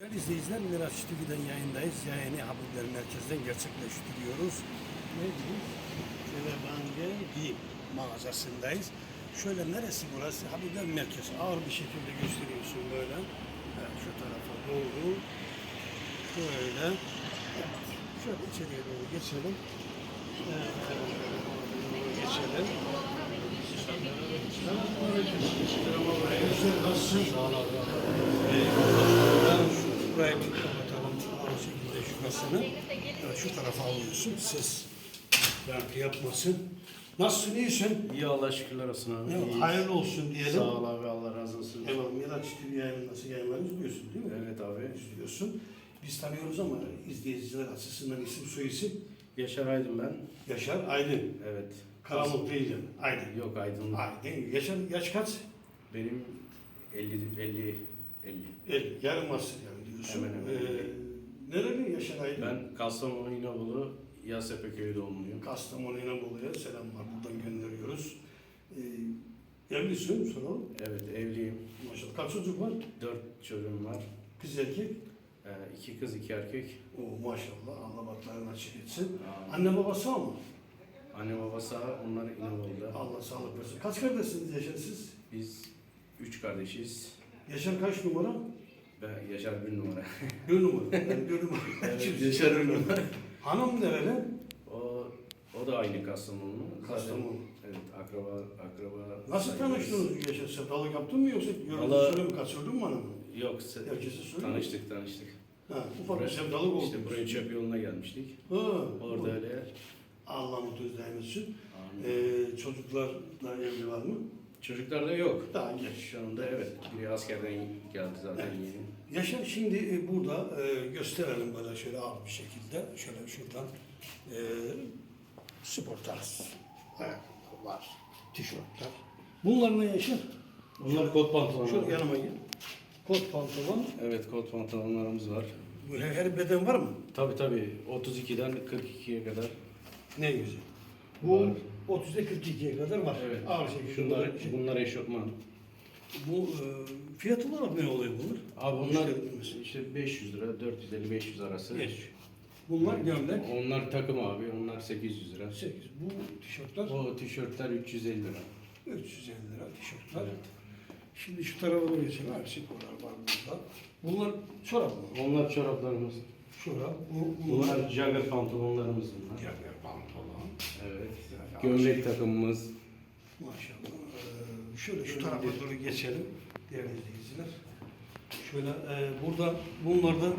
Değerli izleyiciler Miraç TV'den yayındayız. Yayını Haberler Merkez'den gerçekleştiriyoruz. Neredeyiz? Telebange Giyim mağazasındayız. Şöyle neresi burası? Haberler Merkez. Ağır bir şekilde gösteriyorsun böyle. Evet, şu tarafa doğru. Böyle. Evet, Şöyle içeriye doğru geçelim. Evet, geçelim. Güzel nasılsın? Sağ ol Burayı bir kapatalım. O şekilde şurasını. Evet, şu tarafa alıyorsun. Ses yankı yapmasın. Nasılsın? iyisin? İyi Allah şükürler olsun abi. Evet, hayırlı olsun diyelim. Sağ ol abi Allah razı olsun. Eyvallah. Miraç TV yayını nasıl yayınlarını izliyorsun değil mi? Evet abi. İzliyorsun. Biz tanıyoruz ama izleyiciler açısından isim soy isim. Yaşar Aydın ben. Yaşar Aydın. Evet. Karanlık değil yani. Aydın. Yok Aydın. Aydın. Yaşar yaş kaç? Benim 50 50 50. El, yarım asır yani diyorsun. Hemen hemen. Ee, nereli Yaşar Aydın? Ben Kastamonu İnebolu Yasepe köyü doğumluyum. Kastamonu İnebolu'ya selamlar buradan gönderiyoruz. Ee, evlisin soralım. Evet evliyim. Maşallah. Kaç çocuk var? Dört çocuğum var. Kız erkek. Ee, iki kız iki erkek. Oo maşallah. Allah baklarını açık etsin. Anne babası sağ mı? Anne babası onlar İnebolu'da. Allah sağlık versin. Kaç kardeşsiniz Yaşar siz? Biz üç kardeşiz. Yaşar kaç numara? Ben Yaşar bir numara. Bir numara. Yani bir numara. evet, Yaşar bir numara. Hanım nereli? O, o da aynı Kastamonu. Kastamonu. Evet akraba akraba. Nasıl tanıştınız Yaşar? Sevdalık yaptın mı yoksa söyle mi? Kaçırdın mı hanımı? Yok se- tanıştık tanıştık. Ha, ufak bir sevdalık oldu. İşte buraya çöp yoluna gelmiştik. Ha, Orada öyle. Allah mutlu etsin. Amin. Ee, çocuklar da evli var mı? Çocuklar da yok. Daha geç. Şu anda evet. Biri askerden geldi zaten yeni. Yaşar şimdi e, burada e, gösterelim böyle şöyle ağır bir şekilde. Şöyle şuradan e, spor tarz ayakkabılar var, tişörtler. Bunlar ne Yaşar? Bunlar kot pantolonlar. Şöyle yanıma gel. Kot pantolon. Evet kot pantolonlarımız var. Bu Her, her beden var mı? Tabi tabi 32'den 42'ye kadar. Ne güzel. Bu Var. 30'da 42'ye kadar var. Evet. Ağır şekilde. Şunlar, Şey, bunlar eşofman. Bu e, fiyat olarak ne oluyor bunlar? Abi bunlar Müşterilerimiz. işte 500 lira, 450-500 arası. Geç. Bunlar gömlek. Onlar takım abi, onlar 800 lira. 8. Bu tişörtler O tişörtler 350 lira. 350 lira tişörtler. Evet. Şimdi şu tarafa doğru geçelim. Abi sporlar var burada. Bunlar çorap mı? Onlar çoraplarımız. Çorap. Bu, Bunlar jogger pantolonlarımız bunlar. Yaver pantolon. Evet. Gömlek takımımız. Maşallah. Ee, şöyle şu tarafa doğru geçelim. Değerli izleyiciler. Şöyle e, burada bunlar da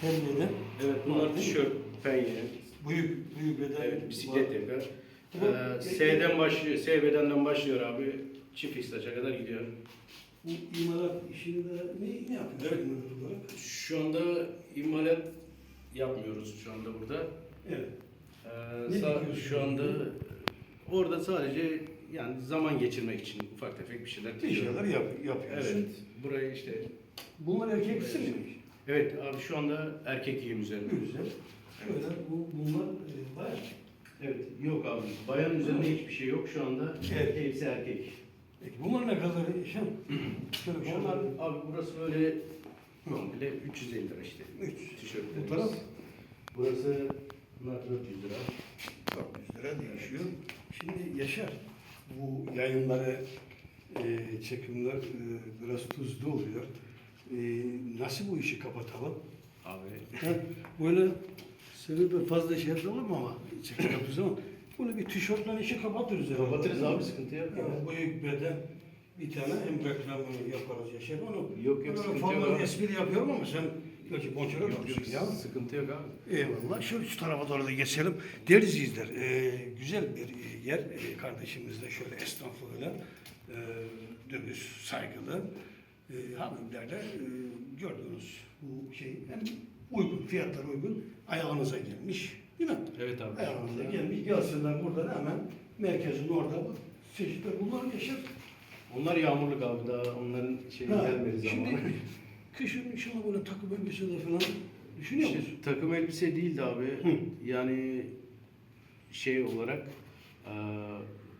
hem beden. Evet bunlar tişört, penye. Büyük, büyük beden. Evet bisiklet. Bu- Ee, S'den başlıyor, S bedenden başlıyor abi. Çift istaça kadar gidiyor. Bu imalat işini de ne, ne yapıyor? Evet. imalat olarak? Şu anda imalat yapmıyoruz şu anda burada. Evet. Ee, Ne sa- dikiyorsun? şu anda orada sadece yani zaman geçirmek için ufak tefek bir şeyler Bir şeyler yap, yapıyorsun. Evet. Burayı işte Bunlar erkek mi? Evet abi şu anda erkek giyim üzerinde. Güzel. Şöyle bu, bunlar e, bayağı. Evet. Yok abi. Bayan üzerinde hiçbir şey yok şu anda. Evet. Hepsi erkek. Peki bunlar ne kadar? Şöyle şöyle. Onlar abi burası böyle komple 350 lira işte. 300. Tişörtlerimiz. Bu taraf Burası bunlar 400 lira. 400 lira değişiyor. Şimdi Yaşar, bu yayınları, e, çekimler e, biraz tuzlu oluyor. E, nasıl bu işi kapatalım? Abi Ha, Böyle sebebi fazla şey yapalım ama çekim yaptığımız zaman bunu bir tişörtle işi kapatırız. herhalde. kapatırız abi sıkıntı yok. Yani büyük beden bir tane hem reklamını yaparız Yaşar. Onu Yok, yok, sıkıntı yok abi. espri yapıyorum ama sen belki bonkör Yok, yapıyorsun ya. sıkıntı yok abi. Eyvallah. Şöyle şu tarafa doğru da geçelim. Değerli izleyiciler, e, güzel bir e, yer. E, kardeşimiz de şöyle esnaflığıyla e, dürüst, saygılı. E, Habiblerle e, gördüğünüz bu şey hem uygun, fiyatlar uygun. Ayağınıza gelmiş. Değil mi? Evet abi. Ayağınıza gelmiş. Gelsinler burada hemen merkezin orada bu çeşitler bunlar yaşar. Onlar yağmurluk abi daha onların şey Ha, gelmedi Şimdi zamanı. kışın inşallah böyle takım elbiseler falan düşünüyor İşte musun? takım elbise değildi abi. Hı. Yani şey olarak eee,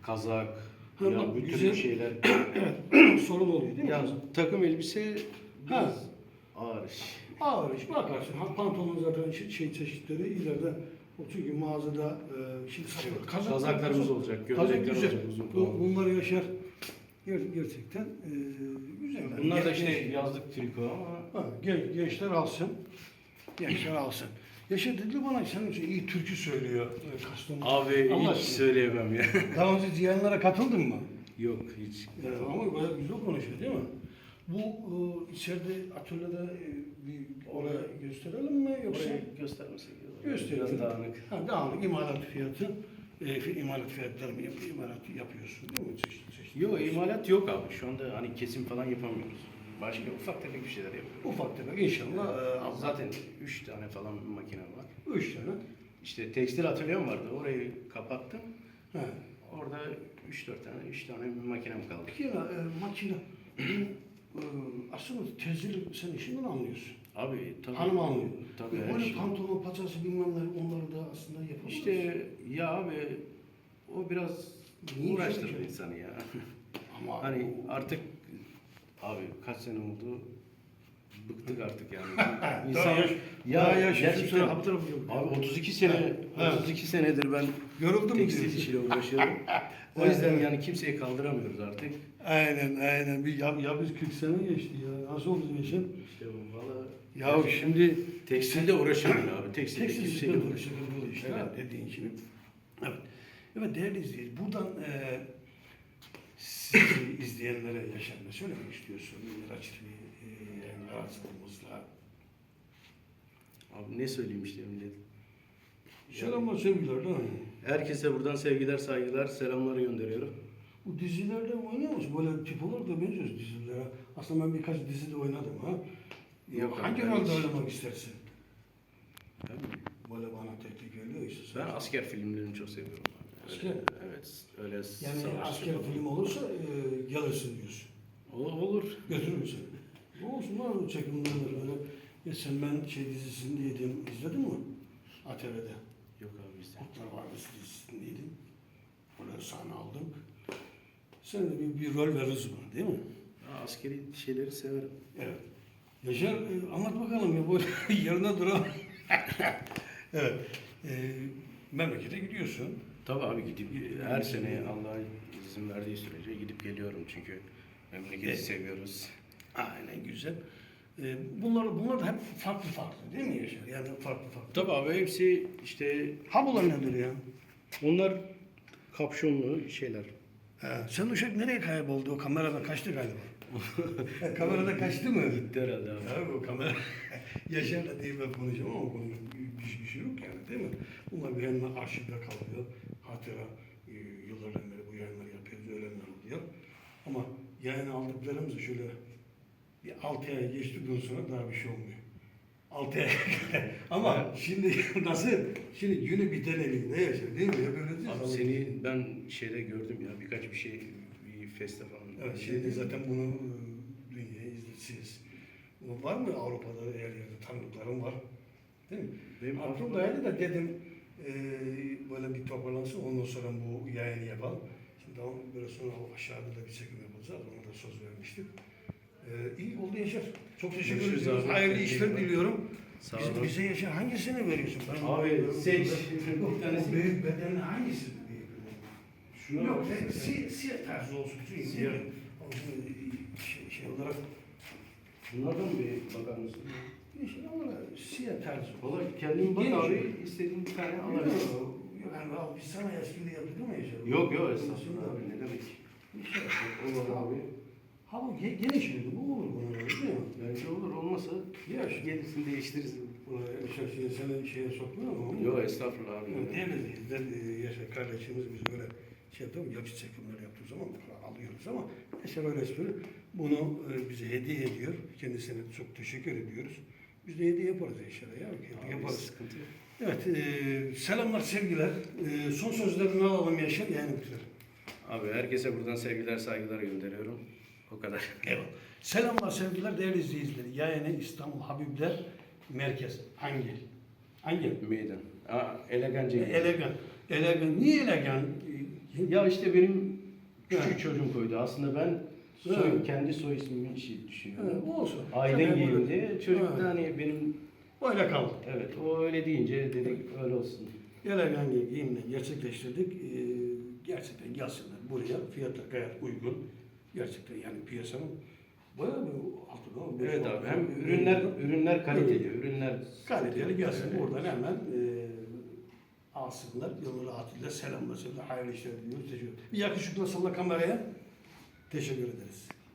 kazak Ha, ya bak, bütün güzel. şeyler. Sorun oluyor değil mi? ya takım elbise Ha. ağır iş. Ağır iş bakarsın. Pantolon zaten şey, çeşitleri ileride o çünkü mağazada e, şimdi satıyor. Kazak- Kazaklarımız olacak, gömlekler olacak uzun Bu, bunları yaşar. Ger- gerçekten e, güzel. Bunlar da Genç- işte yazlık triko ama Ha, gen- gençler alsın. Gençler alsın. Yaşar dedi bana sen için iyi türkü söylüyor. Kastamonu. abi Allah hiç aşkına. söyleyemem ya. Daha önce ziyanlara katıldın mı? Yok hiç. Evet, ama bayağı güzel konuşuyor değil mi? Bu e, içeride atölyede e, bir oraya gösterelim mi yoksa? Orayı göstermesek. Gösterelim. Biraz dağınık. Ha, dağınık imalat fiyatı, e, imalat fiyatları mı yapıyor, imalat yapıyorsun değil mi? Çeşitli. Yok imalat yok abi. Şu anda hani kesim falan yapamıyoruz. Başka ufak tefek bir şeyler yapıyoruz. Ufak tefek inşallah. E, Allah- Zaten 3 tane falan makine var. Üç tane. İşte tekstil atölyem vardı. Orayı kapattım. He. Orada 3-4 tane, 3 tane makinem kaldı. Peki ya e, makine, bu, e, aslında tezili sen işinden anlıyorsun. Abi tabii. Hanım anlıyor. Tabii E, her Böyle şey. pantolon, paçası bilmem ne onları da aslında yapamıyorsun. İşte ya abi o biraz Niye uğraştırdı şey- insanı ya. ama Hani artık abi kaç sene oldu bıktık artık yani. Daha İnsan yaş- ya daha yaş- gerçekten Şöyle bu tarafı yok. abi 32 sene Evet. 32 senedir ben Yoruldun mu tekstil işiyle uğraşıyorum. o yüzden yani kimseyi kaldıramıyoruz artık. Aynen aynen. Bir, ya, ya biz 40 sene geçti ya. Nasıl oldu işin? İşte bu valla Ya şimdi tekstilde uğraşamıyor abi. Tekstilde tekstil kimseyle uğraşamıyor. işte. Evet. Dediğin gibi. Evet. Evet değerli izleyiciler. Buradan e, sizi izleyenlere Yaşar ne söylemek istiyorsun? Miraç TV e, aracılığımızla. Abi ne söyleyeyim işte millet. Selamlar sevgiler değil mi? Herkese buradan sevgiler, saygılar, selamlar gönderiyorum. Bu dizilerde oynuyor musun? Böyle tip olarak da benziyoruz dizilere. Aslında ben birkaç dizide oynadım ha. Yok Hangi rolde oynamak istersin? Ben, Böyle bana teklif geliyor işte. ben asker filmlerini çok seviyorum. Abi. Asker? Öyle, evet. Öyle Yani asker falan. film olursa e, gelirsin diyorsun. O- olur. Götürür müsün? Olsun var o çekimler öyle. Ya sen ben şey dizisindeydim. İzledin mi? ATV'de. Yok abi bizde. Kurtlar Vadisi dizisindeydim. Orada sahne aldım. Sen de bir, bir rol veririz bana değil mi? Aa, askeri şeyleri severim. Evet. Yaşar e, anlat bakalım ya bu yerine duralım. evet. E, memlekete gidiyorsun. Tabii abi gidip her sene Allah izin verdiği sürece gidip geliyorum çünkü memleketi Evet. seviyoruz. Aynen güzel. E, bunlar, bunlar da hep farklı farklı değil mi Yaşar? Yani farklı farklı. Tabii abi hepsi işte Ha bunlar nedir ya? onlar kapşonlu şeyler. He, sen uşak nereye kayboldu? O kameradan kaçtı galiba. He, kamerada kaçtı mı? Gitti herhalde abi. Ya bu kamera Yaşar'la değil ben konuşamam ama konu bir, bir şey yok yani değil mi? Bunlar bir yandan arşivde kalıyor. Hatıra e, yıllardan beri bu yayınları yapıyoruz, öğlenler oluyor. Ama yayın aldıklarımız şöyle bir altı ay geçtikten sonra daha bir şey olmuyor. Altı ay. ama şimdi nasıl? Şimdi günü biten elinde yaşar değil mi? Hep öyle değil? Abi seni ben şeyde gördüm ya birkaç bir şey bir feste falan. Evet, şimdi zaten bunu e, dünyaya izletsiniz. Var mı Avrupa'da her yerde tanıdıklarım var. Değil mi? Benim Aklım Avrupa'da- daydı da dedim e, böyle bir toparlansın ondan sonra bu yayını yapalım. Şimdi daha böyle sonra aşağıda da bir çekim yapacağız. Ona da söz vermiştim. E, iyi oldu Yaşar. Çok teşekkür Görüşürüz ederim. abi. Hayırlı işler diliyorum. Sağ olun. bize Yaşar hangisini veriyorsun? Ben Abi, seç. Yok, Bir tanesi- o büyük bedenli hangisi? beden? Şuna Yok, bak. e, si, siyah tarzı olsun. Çünkü Siyah. o, Şey, şey olarak Bunlardan mı bir bakar mısın? İşte ama siyah tarzı. Valla kendin bak Geniş. abi istediğin bir tane alabilirsin. yok, yani abi biz sana espri yaptık ama Yaşar. Yok yok estağfurullah abi ne demek. Olur abi. Ha bu ge- geniş miydi? Bu olur göre değil mi? Bence olur olmasa Ya gelirsin değiştiririz. Buna Yaşar şimdi seni şeye sokmuyor mu? Yok estağfurullah abi. Yok, Değil mi? E, Yaşar kardeşimiz biz böyle şey yaptık mı? Yapı çekimler yaptığı zaman alıyoruz ama Yaşar öyle. Bunu e, bize hediye ediyor. Kendisine çok teşekkür ediyoruz. Biz de hediye yaparız Yaşar'a ya. Abi, yaparız. sıkıntı yok. Evet, e, selamlar, sevgiler. E, son sözlerini alalım Yaşar, yani bitirelim. Abi herkese buradan sevgiler saygılar gönderiyorum. O kadar. Eyvallah. Selamlar, sevgiler değerli izleyiciler. Yayını İstanbul Habibler Merkez. Angel. Angel. Meydan. Aa, elegance. Elegan. Elegan. Niye elegan? E, Ya işte benim küçük çocuğum koydu. Aslında ben soy, Evet. kendi soy ismimi şey düşünüyorum. Evet, olsun. Aydın diye. Çocuk Evet. da hani benim Öyle kaldı. evet o öyle deyince dedik öyle olsun. Gelen giyimle gerçekleştirdik. Ee, gerçekten gelsinler buraya. Fiyatlar gayet uygun. Gerçekten yani piyasanın bayağı bir beş Evet altı abi hem ürünler ürünler kaliteli, ürünler Kaliteli gelsin Evet. buradan hemen e, alsınlar. Yolu rahatıyla selamlasınlar. Hayırlı işler diliyoruz. Bir yakışıklı salla kameraya. Teşekkür ederiz.